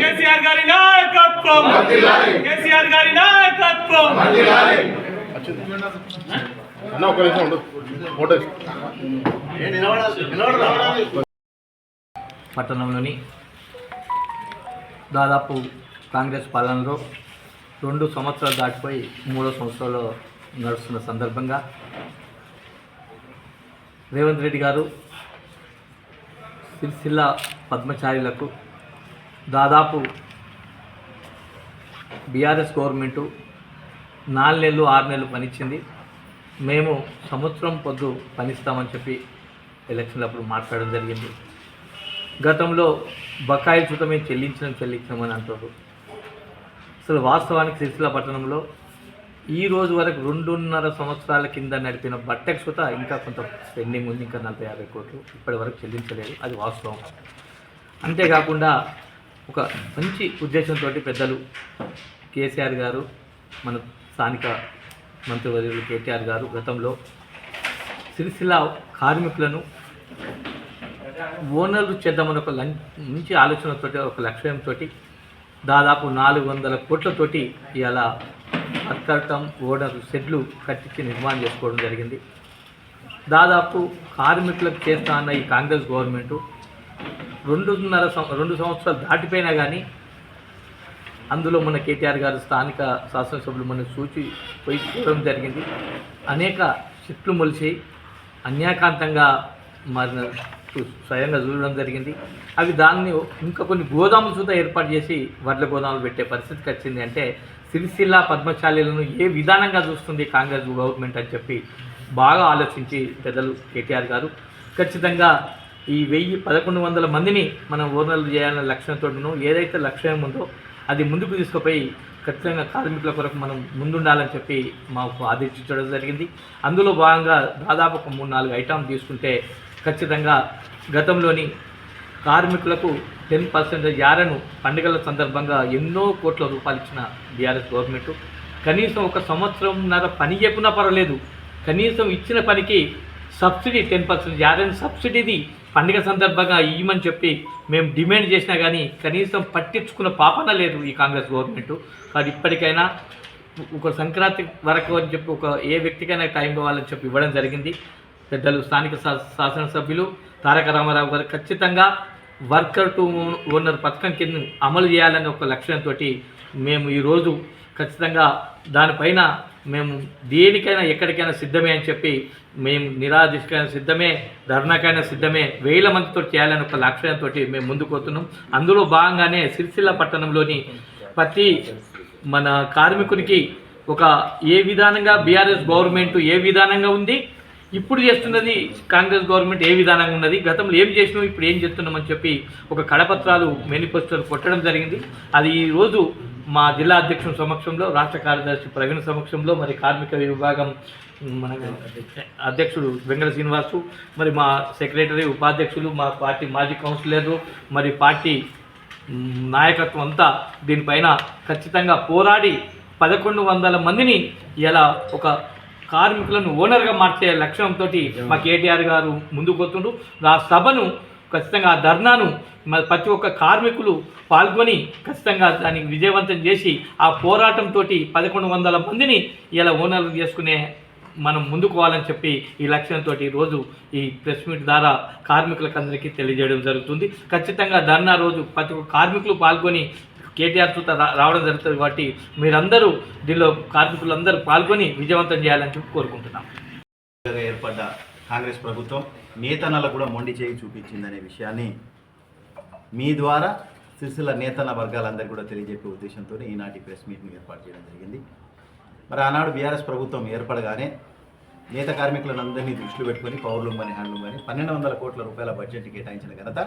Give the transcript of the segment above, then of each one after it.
కేసీఆర్ గారి నాయకత్వం. కేసీఆర్ గారి నాయకత్వం. అన్న ఒక నిమిషం ఉండు. ఫోటో పట్టణంలోని దాదాపు కాంగ్రెస్ పాలనలో రెండు సంవత్సరాలు దాటిపోయి మూడో సంవత్సరాలు నడుస్తున్న సందర్భంగా రేవంత్ రెడ్డి గారు సిరిసిల్ల పద్మచారులకు దాదాపు బీఆర్ఎస్ గవర్నమెంటు నాలుగు నెలలు ఆరు నెలలు పనిచ్చింది. మేము సంవత్సరం పొద్దు పనిస్తామని చెప్పి ఎలక్షన్లప్పుడు మాట్లాడడం జరిగింది. గతంలో బకాయిల చూత మేము చెల్లించడం చెల్లించామని అంటారు. అసలు వాస్తవానికి సిరిసిల్ల పట్టణంలో ఈ రోజు వరకు రెండున్నర సంవత్సరాల కింద నడిపిన బట్టకు చూత ఇంకా కొంత పెండింగ్ ఉంది ఇంకా నలభై యాభై కోట్లు ఇప్పటి వరకు చెల్లించలేదు. అది వాస్తవం. అంతేకాకుండా ఒక మంచి ఉద్దేశంతో పెద్దలు కేసీఆర్ గారు మన స్థానిక మంత్రివర్యులు కేటీఆర్ గారు గతంలో సిరిసిల్ల కార్మికులను ఓనర్లు చేద్దామని ఒక లం- మంచి ఆలోచనతో ఒక లక్ష్యంతో దాదాపు నాలుగు వందల కోట్లతోటి ఇలా అత్తటం ఓనర్ షెడ్లు కట్టించి నిర్మాణం చేసుకోవడం జరిగింది. దాదాపు కార్మికులకు చేస్తా అన్న ఈ కాంగ్రెస్ గవర్నమెంటు రెండున్నర సం- రెండు సంవత్సరాలు దాటిపోయినా కానీ అందులో మన కేటీఆర్ గారు స్థానిక శాసనసభ్యులు మన సూచి పోయి చూడడం జరిగింది. అనేక చెట్లు మొలిచి అన్యాకాంతంగా మారిన స్వయంగా చూడడం జరిగింది. అవి దాన్ని ఇంకా కొన్ని గోదాములు చూద్దా ఏర్పాటు చేసి వడ్ల గోదాములు పెట్టే పరిస్థితికి వచ్చింది అంటే సిరిసిల్ల పద్మశాలీలను ఏ విధానంగా చూస్తుంది కాంగ్రెస్ గవర్నమెంట్ అని చెప్పి బాగా ఆలోచించి పెద్దలు కేటీఆర్ గారు. ఖచ్చితంగా ఈ వెయ్యి పదకొండు వందల మందిని మనం ఓనర్లు చేయాలనే లక్ష్యంతోనూ ఏదైతే లక్ష్యం ఉందో అది ముందుకు తీసుకుపోయి ఖచ్చితంగా కార్మికుల కొరకు మనం ముందుండాలని చెప్పి మాకు ఆదేశించడం జరిగింది. అందులో భాగంగా దాదాపు ఒక మూడు నాలుగు ఐటమ్ తీసుకుంటే ఖచ్చితంగా గతంలోని కార్మికులకు టెన్ పర్సెంట్ యారను పండుగల సందర్భంగా ఎన్నో కోట్ల రూపాయలు ఇచ్చిన బీఆర్ఎస్ గవర్నమెంట్. కనీసం ఒక సంవత్సరంన్నర పని చేయకున్నా పర్వాలేదు. కనీసం ఇచ్చిన పనికి సబ్సిడీ టెన్ పర్సెంట్ యారని సబ్సిడీది పండుగ సందర్భంగా ఇవ్వమని చెప్పి మేము డిమాండ్ చేసినా కానీ కనీసం పట్టించుకున్న పాపన లేదు ఈ కాంగ్రెస్ గవర్నమెంట్. అది ఇప్పటికైనా ఒక సంక్రాంతి వరకు అని చెప్పి ఒక ఏ వ్యక్తికైనా టైం కావాలని చెప్పి ఇవ్వడం జరిగింది. పెద్దలు స్థానిక శాసనసభ్యులు తారక రామారావు గారు ఖచ్చితంగా వర్కర్ టు ఓనర్ పథకం కింద అమలు చేయాలని ఒక లక్ష్యంతో మేము ఈరోజు ఖచ్చితంగా దానిపైన మేము దేనికైనా ఎక్కడికైనా సిద్ధమే అని చెప్పి మేము నిరాదిష్టకైనా సిద్ధమే ధర్నాకైనా సిద్ధమే వేల మందితో చేయాలని ఒక లక్ష్యంతో మేము ముందుకు వస్తున్నాం. అందులో భాగంగానే సిరిసిల్ల పట్టణంలోని ప్రతి మన కార్మికునికి ఒక ఏ విధానంగా బీఆర్ఎస్ గవర్నమెంట్ ఏ విధానంగా ఉంది ఇప్పుడు చేస్తున్నది కాంగ్రెస్ గవర్నమెంట్ ఏ విధానంగా ఉన్నది గతంలో ఏం చేసినాం ఇప్పుడు ఏం చేస్తున్నామని చెప్పి ఒక కడపత్రాలు మేనిఫెస్టోలు కొట్టడం జరిగింది. అది ఈరోజు మా జిల్లా అధ్యక్షుని సమక్షంలో రాష్ట్ర కార్యదర్శి ప్రవీణ్ సమక్షంలో మరి కార్మిక విభాగం మన అధ్యక్షుడు వెంకట శ్రీనివాసు మరి మా సెక్రటరీ ఉపాధ్యక్షులు మా పార్టీ మాజీ కౌన్సిలర్లు మరి పార్టీ నాయకత్వం అంతా దీనిపైన ఖచ్చితంగా పోరాడి పదకొండు వందల మందిని ఇలా ఒక కార్మికులను ఓనర్గా మార్చే లక్ష్యంతో మా కేటీఆర్ గారు ముందుకు పోతుండ్రు ఆ సభను ఖచ్చితంగా ఆ ధర్నాను ప్రతి ఒక్క కార్మికులు పాల్గొని ఖచ్చితంగా దాన్ని విజయవంతం చేసి ఆ పోరాటంతో పదకొండు వందల మందిని ఇలా ఓనర్లు చేసుకునే మనం ముందుకు పోవాలని చెప్పి ఈ లక్ష్యంతో రోజు ఈ ప్రెస్ మీట్ ద్వారా కార్మికులకు అందరికీ తెలియజేయడం జరుగుతుంది. ఖచ్చితంగా ధర్నా రోజు ప్రతి ఒక్క కార్మికులు పాల్గొని కేటీఆర్ చూత రావడం జరుగుతుంది కాబట్టి మీరందరూ దీనిలో కార్మికులందరూ పాల్గొని విజయవంతం చేయాలని చెప్పి కోరుకుంటున్నాం. ఏర్పడ్డ కాంగ్రెస్ ప్రభుత్వం నేతన్నలు కూడా మొండి చేయి చూపించిందనే విషయాన్ని మీ ద్వారా సిరిసిల్ల నేతన్న వర్గాలందరికీ కూడా తెలియజెప్పే ఉద్దేశంతో ఈనాటి ప్రెస్ మీట్ని ఏర్పాటు చేయడం జరిగింది. మరి ఆనాడు బీఆర్ఎస్ ప్రభుత్వం ఏర్పడగానే నేత కార్మికులను అందరినీ దృష్టిలో పెట్టుకొని పౌర్లూమ్ కానీ హ్యాండ్లూమ్ కానీ పన్నెండు వందల కోట్ల రూపాయల బడ్జెట్ కేటాయించిన ఘనత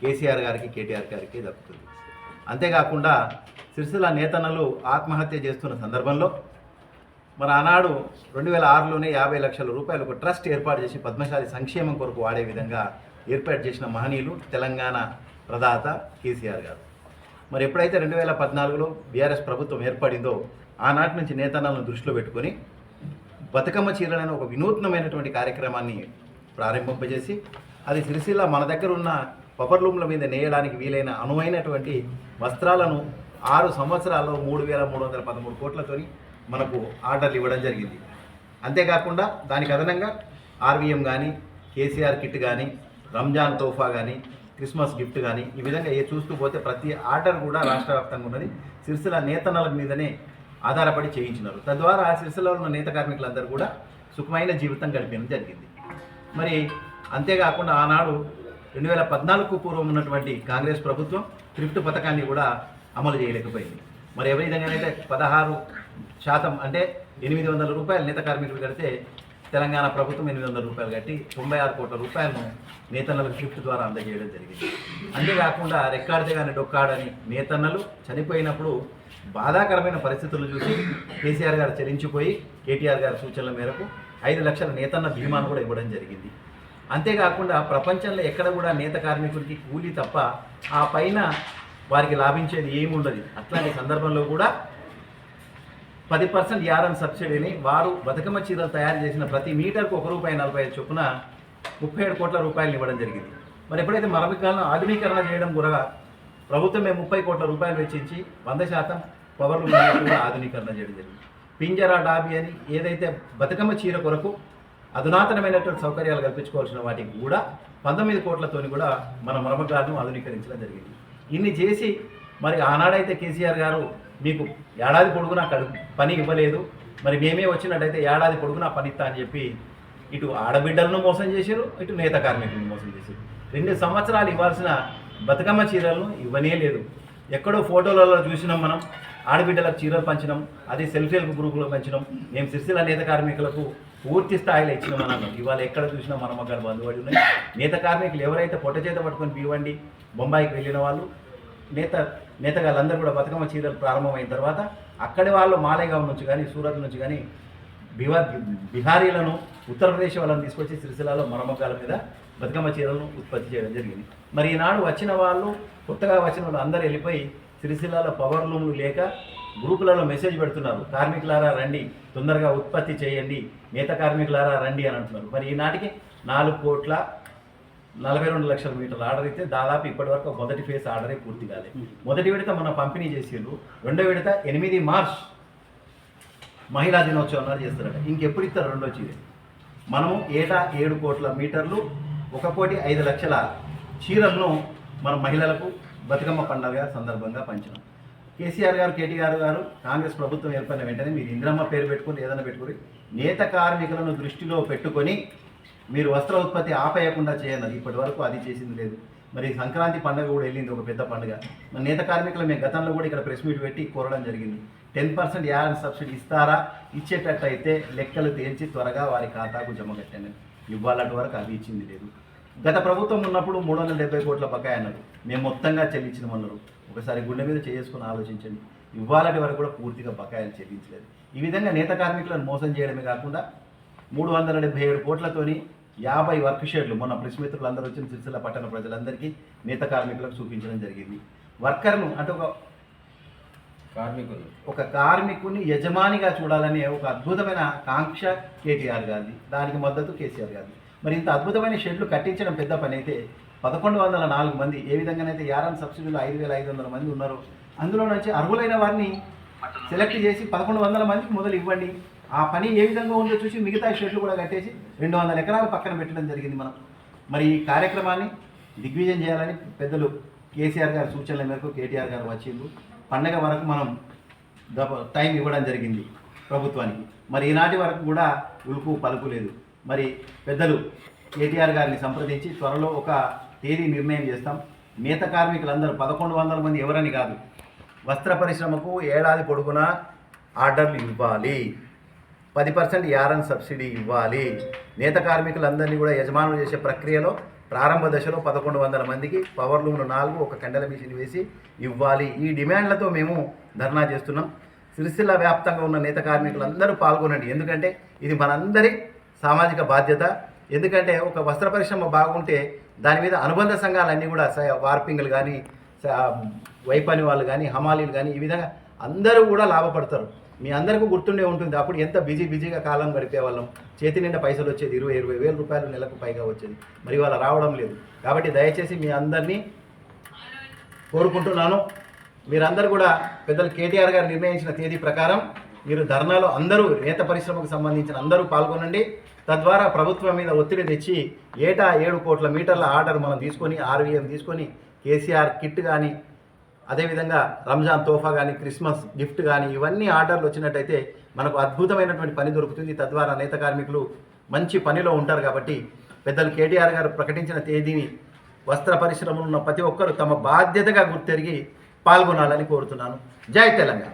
కేసీఆర్ గారికి కేటీఆర్ గారికి దక్కుతుంది. అంతేకాకుండా సిరిసిల్ల నేతన్నలు ఆత్మహత్య చేస్తున్న సందర్భంలో మరి ఆనాడు రెండు వేల ఆరులోనే యాభై లక్షల రూపాయలు ఒక ట్రస్ట్ ఏర్పాటు చేసి పద్మశాలి సంక్షేమం కొరకు వాడే విధంగా ఏర్పాటు చేసిన మహనీయులు తెలంగాణ ప్రదాత కేసీఆర్ గారు. మరి ఎప్పుడైతే రెండు వేల పద్నాలుగులో బీఆర్ఎస్ ప్రభుత్వం ఏర్పడిందో ఆనాటి నుంచి నేతనాలను దృష్టిలో పెట్టుకొని బతుకమ్మ చీరలైన ఒక వినూత్నమైనటువంటి కార్యక్రమాన్ని ప్రారంభింపజేసి అది సిరిసిల్ల మన దగ్గర ఉన్న పపర్లూమ్ల మీద నేయడానికి వీలైన అనువైనటువంటి వస్త్రాలను ఆరు సంవత్సరాల్లో మూడు వేల మూడు వందల పదమూడు కోట్లతోని మనకు ఆర్డర్లు ఇవ్వడం జరిగింది. అంతేకాకుండా దానికి అదనంగా ఆర్వీఎం కానీ కేసీఆర్ కిట్ కానీ రంజాన్ తోఫా కానీ క్రిస్మస్ గిఫ్ట్ కానీ ఈ విధంగా ఏ చూస్తూ పోతే ప్రతి ఆర్డర్ కూడా రాష్ట్ర వ్యాప్తంగా ఉన్నది. సిరిసిల నేతన్నల మీదనే ఆధారపడి చేయించినారు. తద్వారా ఆ సిరిసిలలో ఉన్న నేత కార్మికులందరూ కూడా సుఖమైన జీవితం గడిపడం జరిగింది. మరి అంతేకాకుండా ఆనాడు రెండు వేల పద్నాలుగుకు పూర్వం ఉన్నటువంటి కాంగ్రెస్ ప్రభుత్వం థ్రిఫ్ట్ పథకాన్ని కూడా అమలు చేయలేకపోయింది. మరి ఏ విధంగానైతే పదహారు శాతం అంటే ఎనిమిది వందల రూపాయలు నేత కార్మికులు కడితే తెలంగాణ ప్రభుత్వం ఎనిమిది వందల రూపాయలు కట్టి తొంభై ఆరు కోట్ల రూపాయలను నేతన్నలకు షిఫ్ట్ ద్వారా అందజేయడం జరిగింది. అంతేకాకుండా రెక్కాడితే కానీ డొక్కాడని నేతన్నలు చనిపోయినప్పుడు బాధాకరమైన పరిస్థితులు చూసి కేసీఆర్ గారు చెల్లించిపోయి కేటీఆర్ గారి సూచనల మేరకు ఐదు లక్షల నేతన్న బీమాను కూడా ఇవ్వడం జరిగింది. అంతేకాకుండా ప్రపంచంలో ఎక్కడ కూడా నేత కార్మికుడికి కూలీ తప్ప ఆ పైన వారికి లాభించేది ఏమి ఉండదు అట్లాంటి సందర్భంలో కూడా పది పర్సెంట్ యారన్ సబ్సిడీని వారు బతుకమ్మ చీరలు తయారు చేసిన ప్రతి మీటర్కు ఒక రూపాయి నలభై ఐదు చొప్పున ముప్పై ఏడు కోట్ల రూపాయలు ఇవ్వడం జరిగింది. మరి ఎప్పుడైతే మరమికాలను ఆధునీకరణ చేయడం కూడా ప్రభుత్వమే ముప్పై కోట్ల రూపాయలు వెచ్చించి వంద శాతం పవర్లు కూడా ఆధునీకరణ చేయడం జరిగింది. పింజరా డాబీ అని ఏదైతే బతుకమ్మ చీర కొరకు అధునాతనమైనటువంటి సౌకర్యాలు కల్పించుకోవాల్సిన వాటికి కూడా పంతొమ్మిది కోట్లతోని కూడా మన మరమగాలను ఆధునీకరించడం జరిగింది. ఇన్ని చేసి మరి ఆనాడైతే కేసీఆర్ గారు మీకు ఏడాది పొడుగునా కడు పని ఇవ్వలేదు. మరి మేమే వచ్చినట్టయితే ఏడాది పొడుగునా పని ఇస్తా అని చెప్పి ఇటు ఆడబిడ్డలను మోసం చేశారు ఇటు నేత కార్మికులను మోసం చేశారు. రెండు సంవత్సరాలు ఇవ్వాల్సిన బతుకమ్మ చీరలను ఇవ్వనే లేదు. ఎక్కడో ఫోటోలలో చూసినాం మనం ఆడబిడ్డలకు చీరలు పంచినాం అది సెల్ఫ్ హెల్ప్ గ్రూపులో పంచినాం. మేము సిరిసిల్ల నేత కార్మికులకు పూర్తి స్థాయిలో ఇచ్చిన మనం ఇవాళ ఎక్కడ చూసినా మన మగ్గాలు బంధుబడి ఉన్నాయి. నేత కార్మికులు ఎవరైతే పొట్ట చేత పట్టుకొని బివ్వండి బొంబాయికి వెళ్ళిన వాళ్ళు నేత నేతగాళ్ళందరూ కూడా బతుకమ్మ చీరలు ప్రారంభమైన తర్వాత అక్కడి వాళ్ళు మాలేగావ్ నుంచి కానీ సూరత్ నుంచి కానీ బిహార్ బిహారీలను ఉత్తరప్రదేశ్ వాళ్ళని తీసుకొచ్చి సిరిసిల్లాలో మరమగ్గాల మీద బతుకమ్మ చీరలను ఉత్పత్తి చేయడం జరిగింది. మరి ఈనాడు వచ్చిన వాళ్ళు కొత్తగా వచ్చిన వాళ్ళు అందరూ వెళ్ళిపోయి సిరిసిల్లాలో పవర్ లూమ్లు లేక గ్రూపులలో మెసేజ్ పెడుతున్నారు కార్మికులారా రండి తొందరగా ఉత్పత్తి చేయండి నేత కార్మికులారా రండి అని అంటున్నారు. మరి ఈనాటికి నాలుగు కోట్ల నలభై రెండు లక్షల మీటర్ల ఆర్డర్ అయితే దాదాపు ఇప్పటి వరకు మొదటి ఫేజ్ ఆర్డరే పూర్తి కాలేదు. మొదటి విడత మనం పంపిణీ చేసిండ్రు రెండో విడత ఎనిమిది మార్చ్ మహిళా దినోత్సవం నాడు చేస్తారట. ఇంకెప్పుడు ఇస్తారు రెండో చీర? మనము ఏటా ఏడు కోట్ల మీటర్లు ఒక కోటి ఐదు లక్షల చీరలను మన మహిళలకు బతుకమ్మ పండుగ సందర్భంగా పంచినాం. కేసీఆర్ గారు కేటీఆర్ గారు కాంగ్రెస్ ప్రభుత్వం ఏర్పడిన వెంటనే మీరు ఇంద్రమ్మ పేరు పెట్టుకుని ఏదైనా పెట్టుకుని నేత కార్మికులను దృష్టిలో పెట్టుకొని మీరు వస్త్ర ఉత్పత్తి ఆపేయకుండా చేయండి. ఇప్పటి వరకు అది చేసింది లేదు. మరి సంక్రాంతి పండుగ కూడా వెళ్ళింది ఒక పెద్ద పండుగ. మరి నేత కార్మికులు మేము గతంలో కూడా ఇక్కడ ప్రెస్ మీట్ పెట్టి కోరడం జరిగింది. టెన్ పర్సెంట్ యాడ్ సబ్సిడీ ఇస్తారా? ఇచ్చేటట్టయితే లెక్కలు తేల్చి త్వరగా వారి ఖాతాకు జమ కట్టండి. ఇవ్వాలటి వరకు అది ఇచ్చింది లేదు. గత ప్రభుత్వం ఉన్నప్పుడు మూడు వందల డెబ్బై కోట్ల బకాయి అన్నారు మేము మొత్తంగా చెల్లించినామన్నారు ఒకసారి గుండె మీద చేసుకుని ఆలోచించండి. ఇవ్వాలటి వరకు కూడా పూర్తిగా బకాయిలు చెల్లించలేదు. ఈ విధంగా నేత కార్మికులను మోసం చేయడమే కాకుండా మూడు వందల డెబ్బై ఏడు కోట్లతోని యాభై వర్క్ షెడ్లు మొన్న ప్రెస్ వచ్చిన సిరిసిల్ల పట్టణ ప్రజలందరికీ నేత కార్మికులకు చూపించడం జరిగింది. వర్కర్ను అంటే ఒక కార్మికులు. ఒక కార్మికుని యజమానిగా చూడాలనే ఒక అద్భుతమైన కాంక్ష కేటీఆర్ గారిది. దానికి మద్దతు కేసీఆర్ గారిది. మరి ఇంత అద్భుతమైన షెడ్లు కట్టించడం పెద్ద పని అయితే పదకొండు వందల నాలుగు మంది ఏ విధంగానైతే యారన్ సబ్సిడీలో ఐదు వేల ఐదు వందల మంది ఉన్నారు అందులో నుంచి అర్హులైన వారిని సెలెక్ట్ చేసి పదకొండు వందల మందికి మొదలు ఇవ్వండి. ఆ పని ఏ విధంగా ఉందో చూసి మిగతా షెడ్లు కూడా కట్టేసి రెండు వందల ఎకరాలు పక్కన పెట్టడం జరిగింది మనం. మరి ఈ కార్యక్రమాన్ని దిగ్విజయం చేయాలని పెద్దలు కేసీఆర్ గారి సూచనల మేరకు కేటీఆర్ గారు వచ్చిండు పండగ వరకు మనం టైం ఇవ్వడం జరిగింది ప్రభుత్వానికి. మరి ఈనాటి వరకు కూడా ఉలుపు పలుకు లేదు. మరి పెద్దలు కేటీఆర్ గారిని సంప్రదించి త్వరలో ఒక తేదీ నిర్ణయం చేస్తాం. నేత కార్మికులందరూ పదకొండు వందల మంది ఎవరని కాదు వస్త్ర పరిశ్రమకు ఏడాది పొడుగునా ఆర్డర్లు ఇవ్వాలి. పది పర్సెంట్ యారన్ సబ్సిడీ ఇవ్వాలి. నేత కార్మికులందరినీ కూడా యజమానులు చేసే ప్రక్రియలో ప్రారంభ దశలో పదకొండు వందల మందికి పవర్ లూమ్లు నాలుగు ఒక కండల మిషన్ వేసి ఇవ్వాలి. ఈ డిమాండ్లతో మేము ధర్నా చేస్తున్నాం. సిరిసిల్ల వ్యాప్తంగా ఉన్న నేత కార్మికులందరూ పాల్గొనండి. ఎందుకంటే ఇది మనందరి సామాజిక బాధ్యత. ఎందుకంటే ఒక వస్త్ర పరిశ్రమ బాగుంటే దాని మీద అనుబంధ సంఘాలన్నీ కూడా స- వార్పింగ్లు కానీ వైపని వాళ్ళు కానీ హమాలీలు కానీ ఈ విధంగా అందరూ కూడా లాభపడతారు. మీ అందరికీ గుర్తుండే ఉంటుంది అప్పుడు ఎంత బిజీ బిజీగా కాలం గడిపే వాళ్ళం చేతి నిండా పైసలు వచ్చేది ఇరవై ఇరవై వేల రూపాయలు నెలకు పైగా వచ్చేది. మరి వాళ్ళ రావడం లేదు. కాబట్టి దయచేసి మీ అందరినీ కోరుకుంటున్నాను. మీరందరూ కూడా పెద్దలు కేటీఆర్ గారు నిర్ణయించిన తేదీ ప్రకారం మీరు ధర్నాలో అందరూ నేత పరిశ్రమకు సంబంధించిన అందరూ పాల్గొనండి. తద్వారా ప్రభుత్వం మీద ఒత్తిడి తెచ్చి ఏటా ఏడు కోట్ల మీటర్ల ఆర్డర్ మనం తీసుకొని ఆర్వీఎం తీసుకొని కేసీఆర్ కిట్ కానీ అదేవిధంగా రంజాన్ తోఫా కానీ క్రిస్మస్ గిఫ్ట్ కానీ ఇవన్నీ ఆర్డర్లు వచ్చినట్టయితే మనకు అద్భుతమైనటువంటి పని దొరుకుతుంది. తద్వారా నేత కార్మికులు మంచి పనిలో ఉంటారు కాబట్టి పెద్దలు కేటీఆర్ గారు ప్రకటించిన తేదీని వస్త్ర పరిశ్రమలో ఉన్న ప్రతి ఒక్కరు తమ బాధ్యతగా గుర్తెరిగి పాల్గొనాలని కోరుతున్నాను. జై తెలంగాణ.